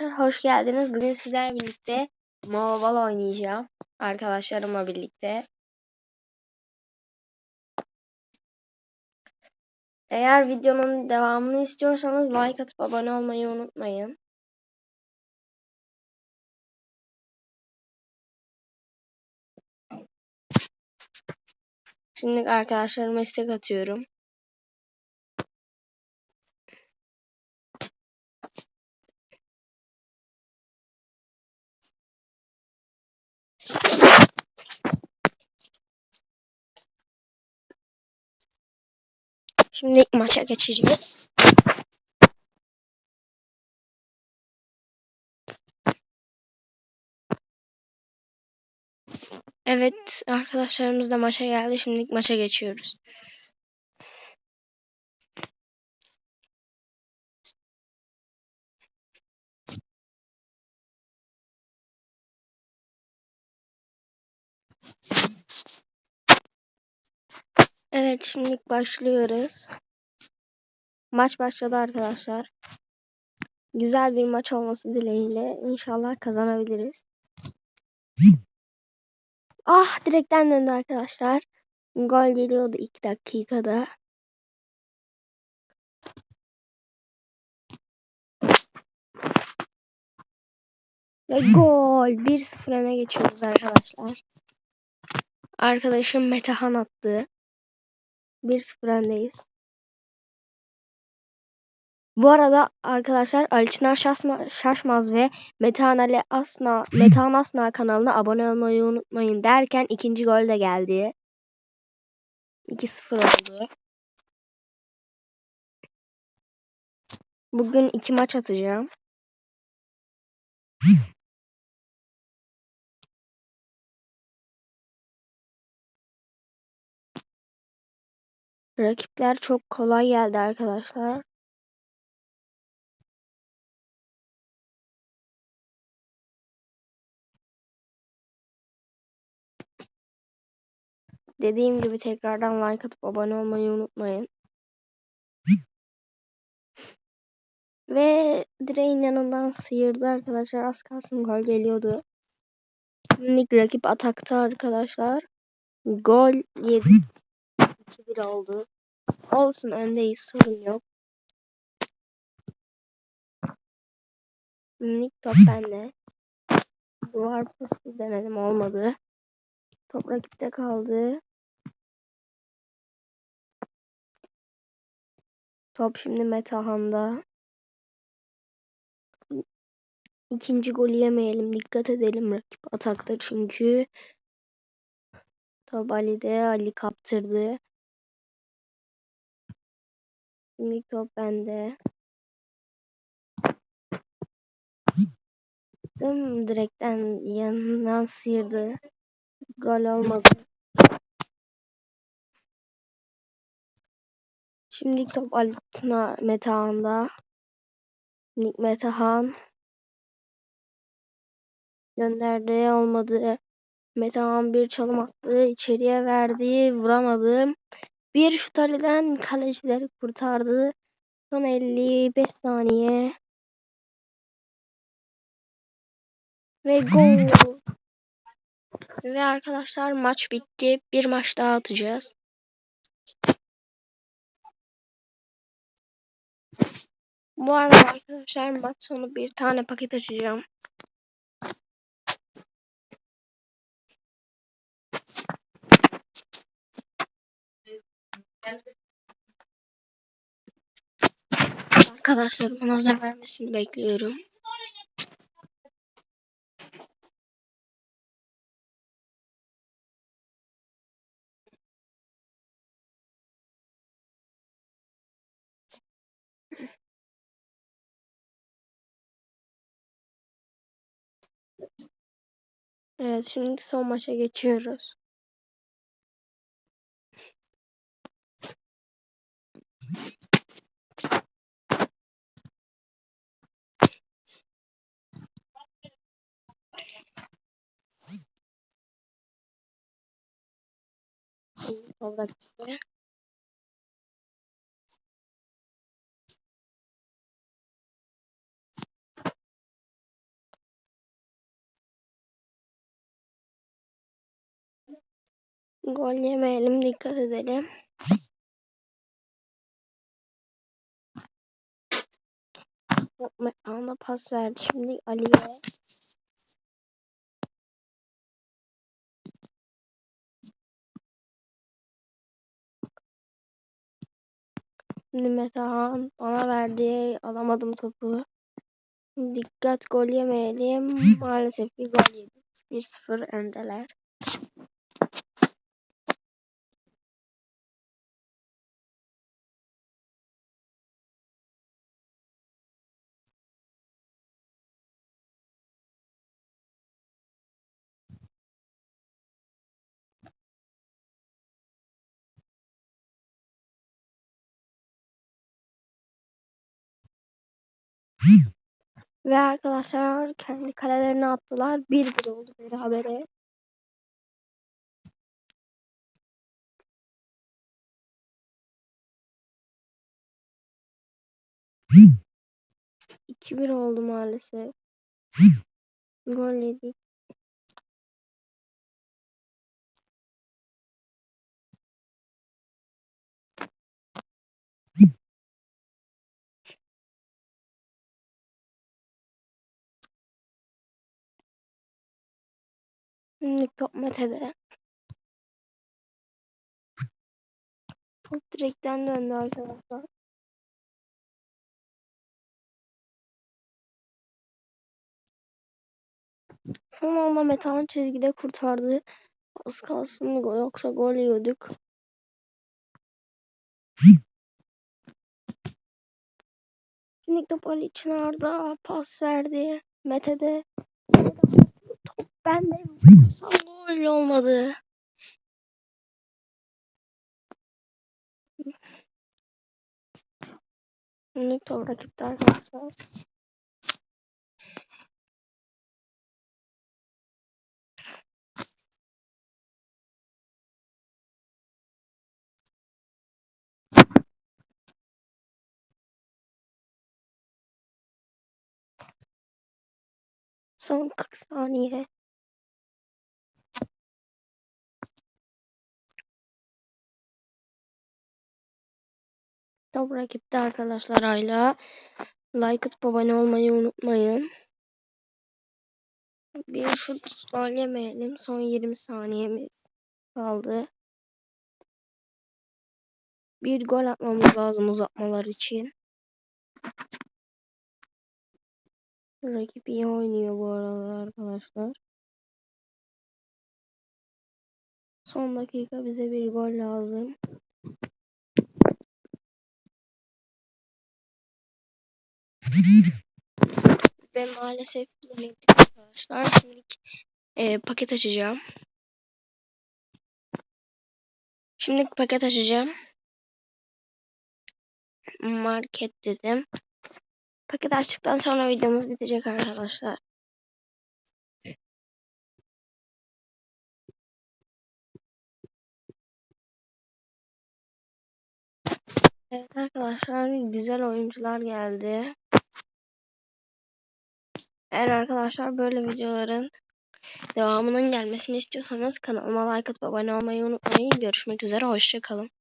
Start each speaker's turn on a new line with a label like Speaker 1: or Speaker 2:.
Speaker 1: arkadaşlar hoş geldiniz. Bugün sizlerle birlikte Mobile oynayacağım. Arkadaşlarımla birlikte. Eğer videonun devamını istiyorsanız like atıp abone olmayı unutmayın. Şimdi arkadaşlarıma istek atıyorum. Şimdi maça geçeceğiz. Evet arkadaşlarımız da maça geldi. Şimdi maça geçiyoruz. Evet şimdi başlıyoruz. Maç başladı arkadaşlar. Güzel bir maç olması dileğiyle inşallah kazanabiliriz. Ah direkten döndü arkadaşlar. Gol geliyordu ilk dakikada. Ve gol. 1-0 öne geçiyoruz arkadaşlar. Arkadaşım Metehan attı. 1-0 öndeyiz. Bu arada arkadaşlar Ali Çınar Şaşma, Şaşmaz ve Metehan Ali Asna, Metehan Asna kanalına abone olmayı unutmayın derken ikinci gol de geldi. 2-0 oldu. Bugün iki maç atacağım. Rakipler çok kolay geldi arkadaşlar. Dediğim gibi tekrardan like atıp abone olmayı unutmayın. Ve direğin yanından sıyırdı arkadaşlar. Az kalsın gol geliyordu. Şimdi rakip atakta arkadaşlar. Gol yedi. 2-1 oldu. Olsun öndeyiz sorun yok. Minik top bende. Duvar pası denedim olmadı. Top rakipte kaldı. Top şimdi Metahan'da. İkinci golü yemeyelim. Dikkat edelim rakip atakta çünkü. Top Ali'de. Ali kaptırdı. Şimdi top bende. Dım direkten yanından sıyırdı. Gol olmadı. Şimdi top Altına Metehan'da. Nick Metehan gönderdi olmadı. Metehan bir çalım attı. içeriye verdi. Vuramadı. Bir şut Ali'den kalecileri kurtardı. Son 55 saniye. Ve gol. Ve arkadaşlar maç bitti. Bir maç daha atacağız. Bu arada arkadaşlar maç sonu bir tane paket açacağım. Arkadaşlarımın hazır vermesini bekliyorum. Evet şimdi son maça geçiyoruz. olarak istiyorum. Gol yemeyelim dikkat edelim. Ana pas verdi şimdi Ali'ye. Şimdi Metehan bana verdi. Alamadım topu. Dikkat gol yemeyelim. Maalesef bir gol yedik. 1-0 öndeler. Ve arkadaşlar kendi kalelerine attılar. 1-1 oldu berabere. İki bir oldu maalesef. Gol yedik. Top Mete'de. Top direkten döndü arkadaşlar. Son anda Metehan çizgide kurtardı. Az kalsın gol yoksa gol yiyorduk. Şimdi top Ali Çınar'da pas verdi. Mete'de. Top bende. Vursam gol olmadı. Şimdi top rakipte arkadaşlar. Son 40 saniye. Top rakipte arkadaşlar hala. Like atıp abone olmayı unutmayın. Bir şut gol yemeyelim. Son 20 saniyemiz kaldı. Bir gol atmamız lazım uzatmalar için. Rakip iyi oynuyor bu arada arkadaşlar. Son dakika bize bir gol lazım. Ve maalesef yenildik arkadaşlar. Şimdi e, paket açacağım. Şimdi paket açacağım. Market dedim. Paket açtıktan sonra videomuz bitecek arkadaşlar. Evet arkadaşlar güzel oyuncular geldi. Eğer arkadaşlar böyle videoların devamının gelmesini istiyorsanız kanalıma like atıp abone olmayı unutmayın. Görüşmek üzere hoşçakalın.